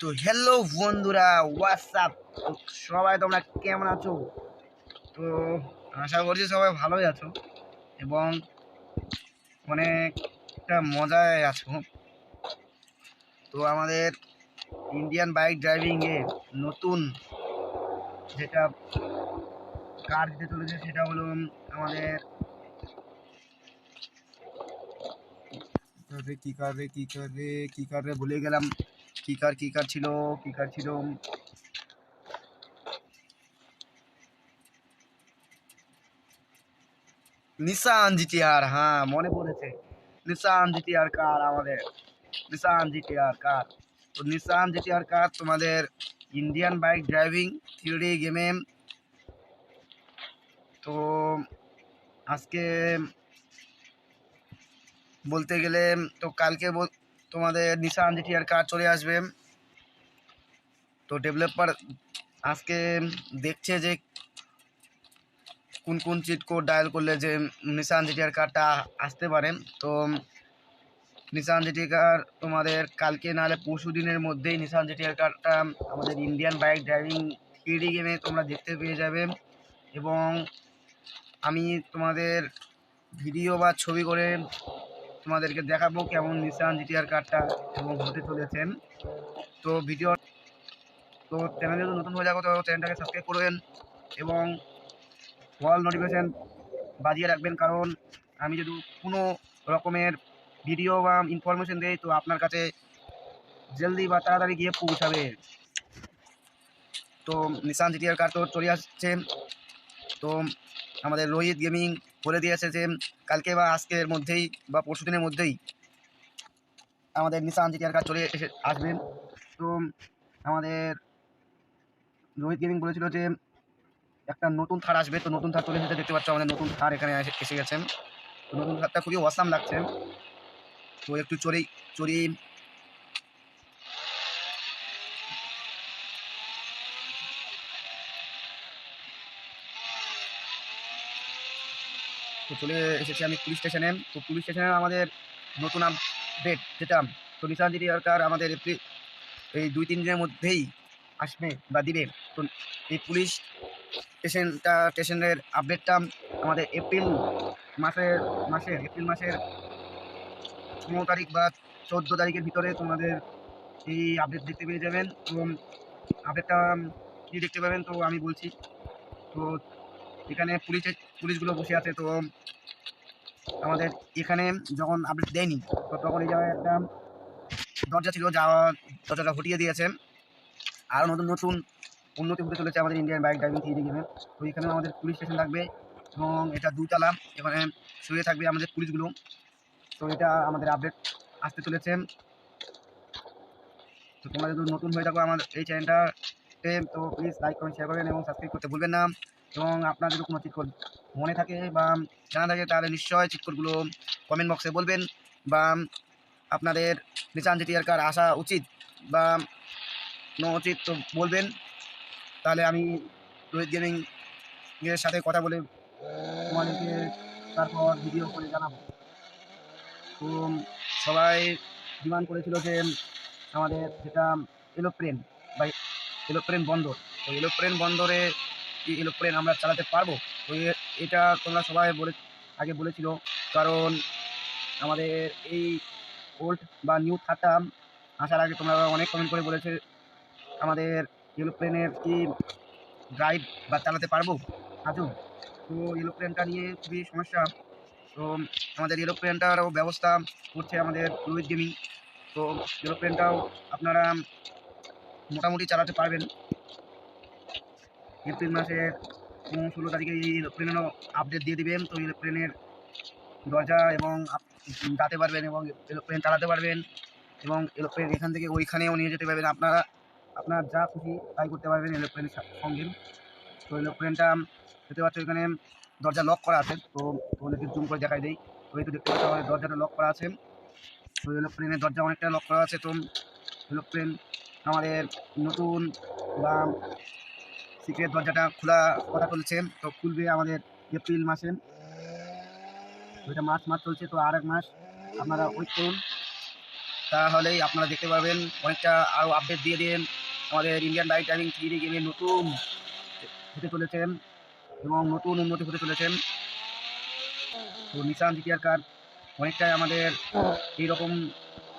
তো হ্যালো বন্ধুরা হোয়াটসঅ্যাপ সবাই তোমরা কেমন আছো? তো আশা করছি সবাই ভালোই আছো এবং অনেকটা মজায় আছো। তো আমাদের ইন্ডিয়ান বাইক ড্রাইভিংয়ে নতুন যেটা কার দিতে চলেছে সেটা হলো আমাদের কি কার রে, কি কার রে, কি কার রে ভুলে গেলাম। কি কার কি কার ছিল, কি কার ছিল? নিসান জিটিআর হ্যাঁ মনে পড়েছে। নিসান জিটিআর কার আমাদের? নিসান জিটিআর কার? তো নিসান জিটিআর কার তোমাদের ইন্ডিয়ান বাইক ড্রাইভিং থ্রি গেমে? তো আজকে বলতে গেলে, তো কালকে তোমাদের নিসান জিটিআর কার চলে আসবে। তো ডেভেলপার আজকে দেখছে যে কোন কোন চিট কোড ডায়াল করলে যে নিসান জিটিআর কারটা আসতে পারে। তো নিসান জিটিআর কার তোমাদের কালকে নাহলে পরশু দিনের মধ্যেই নিসান জিটিআর কারটা আমাদের ইন্ডিয়ান বাইক ড্রাইভিং থ্রি গেমে তোমরা দেখতে পেয়ে যাবে। এবং আমি তোমাদের ভিডিও বা ছবি করে তোমাদেরকে দেখাবো কেমন নিসান জিটিআর কার্ডটা এবং হতে চলেছেন তো ভিডিও তো চ্যানেলে যদি নতুন হয়ে যাব তো চ্যানেলটাকে সাবস্ক্রাইব করবেন এবং অল নোটিফিকেশান বাজিয়ে রাখবেন। কারণ আমি যদি কোনো রকমের ভিডিও বা ইনফরমেশন দেই, তো আপনার কাছে জলদি বা তাড়াতাড়ি গিয়ে পৌঁছাবে। তো নিসান জিটিআর কার্ড তো চলে আসছে। তো আমাদের রোহিত গেমিং বলে দিয়েছে যে, কালকে বা আজকের মধ্যেই বা পরশু দিনের মধ্যেই আমাদের নিসান জিটিআর কার চলে এসে আসবেন। তো আমাদের রোহিত গেমিং বলেছিল যে, একটা নতুন থার আসবে। তো নতুন থার চলে এসেছে, দেখতে পাচ্ছ আমাদের নতুন থার এখানে এসে এসে গেছেন। তো নতুন থারটা খুবই অসাম লাগছে। তো একটু চড়ি চড়ি তো চলে এসেছি আমি পুলিশ স্টেশনে তো পুলিশ স্টেশনে আমাদের নতুন আপডেট যেটা তো নিশান কার আমাদের এপ্রিল এই দুই, তিন দিনের মধ্যেই আসবে বা দিবে। তো এই পুলিশ স্টেশনটা স্টেশনের আপডেটটা আমাদের এপ্রিল মাসের মাসের এপ্রিল মাসের পনেরো তারিখ বা চোদ্দ তারিখের ভিতরে তোমাদের এই আপডেট দেখতে পেয়ে যাবেন এবং আপডেটটা কী দেখতে পাবেন তো আমি বলছি। তো এখানে পুলিশের পুলিশগুলো বসে আছে, তো আমাদের এখানে যখন আপডেট দেয়নি, তো তখন এই জায়গায় একটা দরজা ছিল, যা দরজাটা হটিয়ে দিয়েছে। আরও নতুন নতুন উন্নতি হতে চলেছে আমাদের ইন্ডিয়ান বাইক ড্রাইভিং থ্রি গেমে। তো এখানে আমাদের পুলিশ স্টেশন থাকবে এবং এটা দুতলা, এখানে শুয়ে থাকবে আমাদের পুলিশগুলো। তো এটা আমাদের আপডেট আসতে চলেছে। তো তোমরা যদি নতুন হয়ে থাকো আমার এই চ্যানেলটাতে তো প্লিজ লাইক কমেন্ট শেয়ার করবেন এবং সাবস্ক্রাইব করতে ভুলবেন না। এবং আপনার যদি কোনো চিটকোড মনে থাকে বা জানা থাকে, তাহলে নিশ্চয়ই চিটকোডগুলো কমেন্ট বক্সে বলবেন বা আপনাদের নিচান জিটিআর কার আসা উচিত বা ন উচিত তো বলবেন। তাহলে আমি রোহিত গেমিং এর সাথে কথা বলে তোমাদেরকে তারপর ভিডিও করে জানাব। তো সবাই ডিমান্ড করেছিল যে আমাদের যেটা এলোপ্লেন বা এলোপ্লেন বন্দর, তো এলোপ্লেন বন্দরে কি এলোপ্লেন আমরা চালাতে পারব? তো এটা তোমরা সবাই বলে, আগে বলেছিল, কারণ আমাদের এই ওল্ড বা নিউ থারটা আসার আগে তোমরা অনেক কমেন্ট করে বলেছে, আমাদের এরোপ্লেনের কি ড্রাইভ বা চালাতে পারব? আজও তো এরোপ্লেনটা নিয়ে খুবই সমস্যা। তো আমাদের এরোপ্লেনটারও ব্যবস্থা করছে আমাদের রোহিত গেমিং তো এরোপ্লেনটাও আপনারা মোটামুটি চালাতে পারবেন। এপ্রিল মাসের ষোলো তারিখে এই এরোপ্লেনেরও আপডেট দিয়ে দিবেন। তো এরোপ্লেনের দরজা এবং যাতে পারবেন এবং এরোপ্লেন চালাতে পারবেন এবং এরোপ্লেন এখান থেকে ওইখানেও নিয়ে যেতে পারবেন। আপনারা, আপনার যা খুশি তাই করতে পারবেন এরোপ্লেনের সঙ্গে। তো এরোপ্লেনটা দেখতে পাচ্ছ এখানে দরজা লক করা আছে। তো ওদেরকে জুম করে দেখাই দেই। তো এই তো দেখতে পাচ্ছ আমাদের দরজাটা লক করা আছে। তো এরোপ্লেনের দরজা অনেকটা লক করা আছে। তো এরোপ্লেন আমাদের নতুন বা সিক্রেট দরজাটা খোলা কথা চলছে। তো খুলবে আমাদের এপ্রিল মাসে। এটা মার্চ মাস চলছে, তো আর এক মাস আপনারা ওয়েট করুন। তাহলেই আপনারা দেখতে পাবেন অনেকটা আরও আপডেট দিয়ে দিন। আমাদের ইন্ডিয়ান বাইক ড্রাইভিং থ্রি গেমে নতুন হতে চলেছেন এবং নতুন উন্নতি হতে চলেছেন। তো নিশান জিটিআর কার অনেকটাই আমাদের এইরকম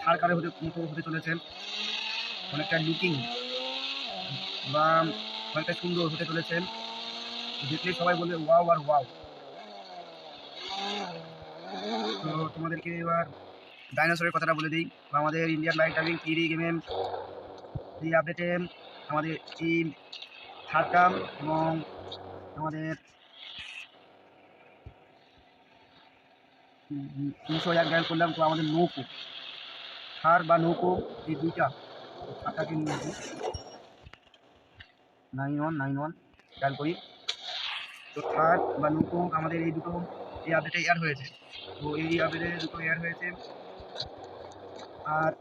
থার কারে হতে হতে চলেছে। অনেকটা লুকিং বা অনেকটা সুন্দর হতে চলেছেন। দেখলেই সবাই বলবে, ওয়াও আর ওয়াও। তো তোমাদেরকে এবার ডাইনোসরের কথাটা বলে দিই। বা আমাদের ইন্ডিয়ান বাইক ড্রাইভিং থ্রি গেমে এই আপডেটে আমাদের এই থারটা এবং আমাদের তিনশো এক ডায়াল করলাম তো আমাদের নৌকো। থার বা নৌকো এই দুইটা থারটাকে নিয়ে। Nine one nine one dial করি। তো থার বা নৌকো আমাদের এই দুটো এই আপডেটে এয়ার হয়েছে। তো এই আপডেটে দুটো এয়ার হয়েছে। আর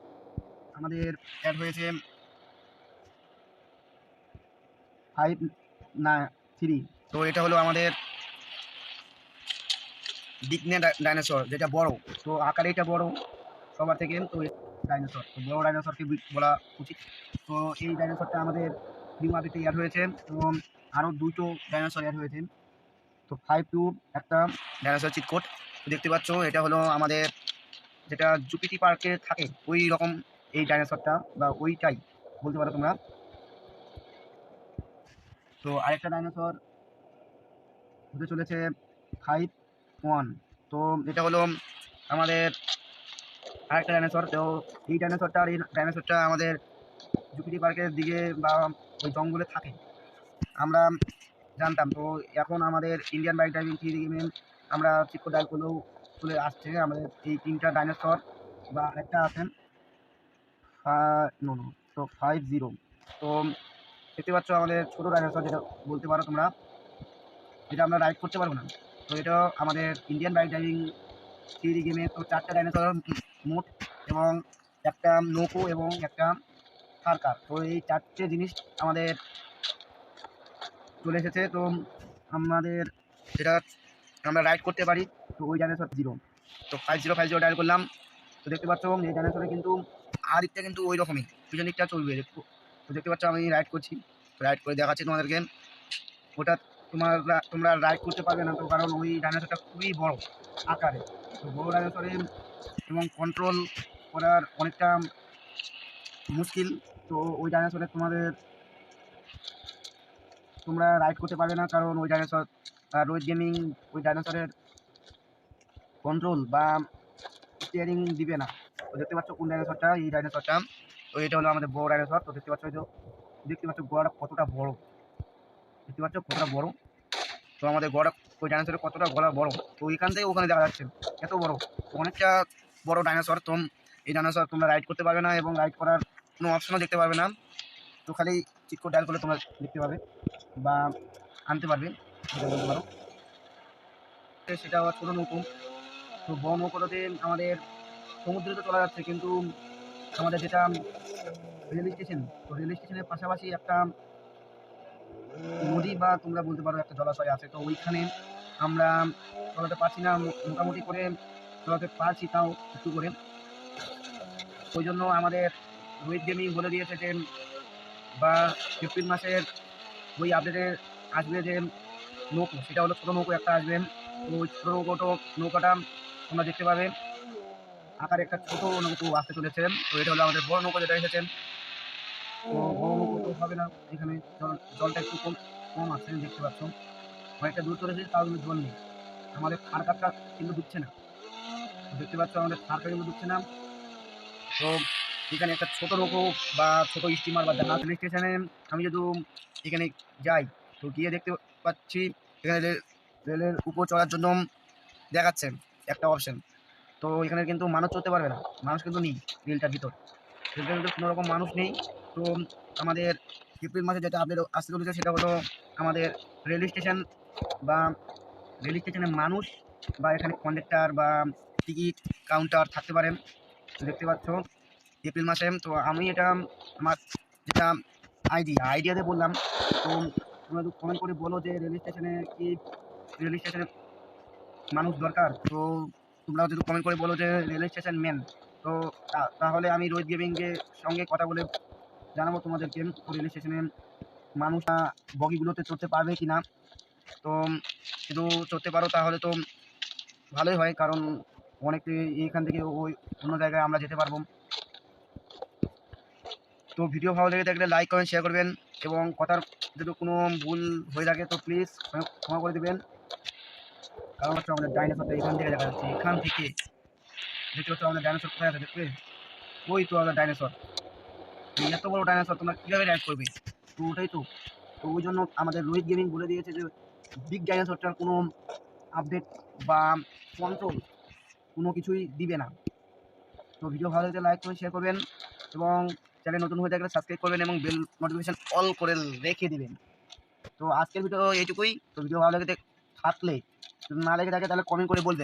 আমাদের অ্যাড হয়েছে ফাইভ না থ্রি তো এটা হলো আমাদের ডিকনে ডাইনোসর যেটা বড়। তো আকারে এটা বড় সবার থেকে, তো ডাইনোসর তো বড় ডাইনোসরকে বলা উচিত। তো এই ডাইনোসরটা আমাদের নিউ আপডেটে অ্যাড হয়েছে এবং আরও দুটো ডাইনোসর অ্যাড হয়েছে তো ফাইভ টু একটা ডাইনোসর চিটকোট দেখতে পাচ্ছ, এটা হলো আমাদের যেটা জুপিটি পার্কে থাকে, ওই রকম এই ডাইনোসরটা বা ওইটাই, বলতে পারো তোমরা। তো আরেকটা ডাইনোসর হতে চলেছে ফাইভ ওয়ান তো এটা হলো আমাদের আরেকটা ডাইনোসর তো এই ডাইনোসরটা আর এই ডাইনোসরটা আমাদের জুপিটি পার্কের দিকে বা ওই জঙ্গলে থাকে। আমরা জানতাম, তো এখন আমাদের ইন্ডিয়ান বাইক ড্রাইভিং গেমে আমরা চিক্কো ডাল করলেও চলে আসছে, আমাদের এই তিনটা ডাইনোসর বা আরেকটা আছেন তো ফাইভ জিরো তো দেখতে পাচ্ছ আমাদের ছোটো ডাইনোসর যেটা বলতে পারো তোমরা, যেটা আমরা রাইড করতে পারব না। তো এটা আমাদের ইন্ডিয়ান বাইক ড্রাইভিং থ্রি গেমে তো চারটা ডাইনোসর মোট, এবং একটা নৌকো এবং একটা থারকার তো এই চারটে জিনিস আমাদের চলে এসেছে। তো আমাদের সেটা আমরা রাইড করতে পারি। তো ওই ডাইনোসর জিরো তো five zero five zero dial করলাম। তো দেখতে পাচ্ছ, এই ডাইনোসরে কিন্তু আর দিকটা কিন্তু ওই রকমই পিছন দিকটা চলবে তো দেখতে পাচ্ছ, আমি রাইড করছি। রাইড করে দেখাচ্ছি তোমাদেরকে। ওটা তোমার, তোমরা রাইড করতে পারবে না তো, কারণ ওই ডাইনোসরটা খুবই বড় আকারে। তো বড় ডাইনোসরে এবং কন্ট্রোল করার অনেকটা মুশকিল। তো ওই ডাইনোসরে তোমাদের তোমরা রাইড করতে পারবে না, কারণ ওই ডাইনোসর রোড গেমিং ওই ডাইনোসরের কন্ট্রোল বা স্টিয়ারিং দিবে না। তো দেখতে পাচ্ছ কোন ডাইনোসরটা এই ডাইনোসরটা তো এটা হলো আমাদের বড় ডাইনোসর তো দেখতে পাচ্ছ দেখতে পাচ্ছ গোড়াটা কতটা বড়। দেখতে পাচ্ছ কতটা বড়। তো আমাদের গড়া, ওই ডাইনোসরের কতটা গলা বড়। তো ওইখান থেকে ওখানে দেখা যাচ্ছে এত বড়। অনেকটা বড় ডাইনোসর তো এই ডাইনোসর তোমরা রাইড করতে পারবে না এবং রাইড করার কোনো অপশনও দেখতে পারবে না। তো খালি চিট করে ডায়াল করলে তোমরা দেখতে পাবে বা আনতে পারবে, সেটা বলতে পারো। সেটা ছোটো নৌকো। তো বড় নৌকোটাতে আমাদের সমুদ্রে তো চলা যাচ্ছে, কিন্তু আমাদের যেটা রেল স্টেশন তো রেল স্টেশনের পাশাপাশি একটা নদী বা তোমরা বলতে পারো একটা জলাশয় আছে। তো ওইখানে আমরা চলাতে পারছি না মোটামুটি করে চলাতে পারছি তাও একটু করে। ওই জন্য আমাদের রোহিত গেমিং বলে দিয়েছে যে, বা ফিফটিন মাসের ওই আপডেটে আসবে যে নৌকো, সেটা হলো ছোটো নৌকো একটা আসবে। তো ওই ছোটো নৌকোটো, নৌকাটা তোমরা দেখতে পাবে। আকারে একটা ছোটো নৌকো আসতে চলেছে। তো এটা হলো আমাদের বড় নৌকো যেটা এসেছে। তো বড় নৌকো তো হবে না, এখানে জলটা একটু কম কম আছে, দেখতে পাচ্ছ। অনেকটা দূর চলে এসেছে তাও কিন্তু জল নেই। আমাদের খার কাপটা কিন্তু ডুবছে না। দেখতে পাচ্ছ, আমাদের খারটা কিন্তু ডুবছে না। তো এখানে একটা ছোট নৌকো বা ছোট স্টিমার বা জাহাজ। স্টেশনে আমি যদি এখানে যাই, তো গিয়ে দেখতে পাচ্ছি এখানে রেলের উপর চড়ার জন্য দেখাচ্ছে একটা অপশন তো এখানে কিন্তু মানুষ চলতে পারবে না, মানুষ কিন্তু নেই রেলটার ভিতর। রেলটার ভিতর কোনো রকম মানুষ নেই। তো আমাদের এপ্রিল মাসে যেটা আপডেট আসতে চলেছে সেটা হলো আমাদের রেল স্টেশন বা রেল স্টেশনে মানুষ বা এখানে কন্ডাক্টার বা টিকিট কাউন্টার থাকতে পারেন দেখতে পাচ্ছ। এপ্রিল মাসে। তো আমি এটা আমার যেটা আইডিয়া আইডিয়াতে বললাম। তো তোমরা একটু কমেন্ট করে বলো যে রেল স্টেশনে কি রেল স্টেশনে মানুষ দরকার? তো তোমরা যদি কমেন্ট করে বলো যে রেল স্টেশন মেন তো তাহলে আমি রোহিত গেমিংকে সঙ্গে কথা বলে জানাব তোমাদেরকে রেল স্টেশনে মানুষ বগিগুলোতে চড়তে পারবে কি না তো শুধু চড়তে পারো তাহলে তো ভালোই হয়, কারণ অনেক এখান থেকে ওই অন্য জায়গায় আমরা যেতে পারব। তো ভিডিও ভালো লেগে থাকলে লাইক কমেন্ট শেয়ার করবেন এবং কথার যদি কোনো ভুল হয়ে থাকে তো প্লিজ ক্ষমা করে দেবেন। কারণ হচ্ছে আমাদের ডাইনোসরটা এখান থেকে দেখা যাচ্ছে, এখান থেকে। দেখতে পাচ্ছ আমাদের ডাইনোসর কোথায় আছে দেখবে ওই তো আমাদের ডাইনোসর এত বড় ডাইনোসর তোমরা কীভাবে রাইড করবে? তো ওটাই তো। তো ওই জন্য আমাদের রোহিত গেমিং বলে দিয়েছে যে বিগ ডাইনোসরটার কোনো আপডেট বা কন্ট্রোল কোনো কিছুই দিবে না। তো ভিডিও ভালো লাগলে লাইক করবেন শেয়ার করবেন এবং চ্যানেল নতুন হয়ে থাকলে সাবস্ক্রাইব করবেন এবং বেল নোটিফিকেশান অল করে রেখে দিবেন। তো আজকের ভিডিও এইটুকুই। তো ভিডিও ভালো লাগে থাকলে না লেগে থাকে তাহলে কমেন্ট করে বলবেন।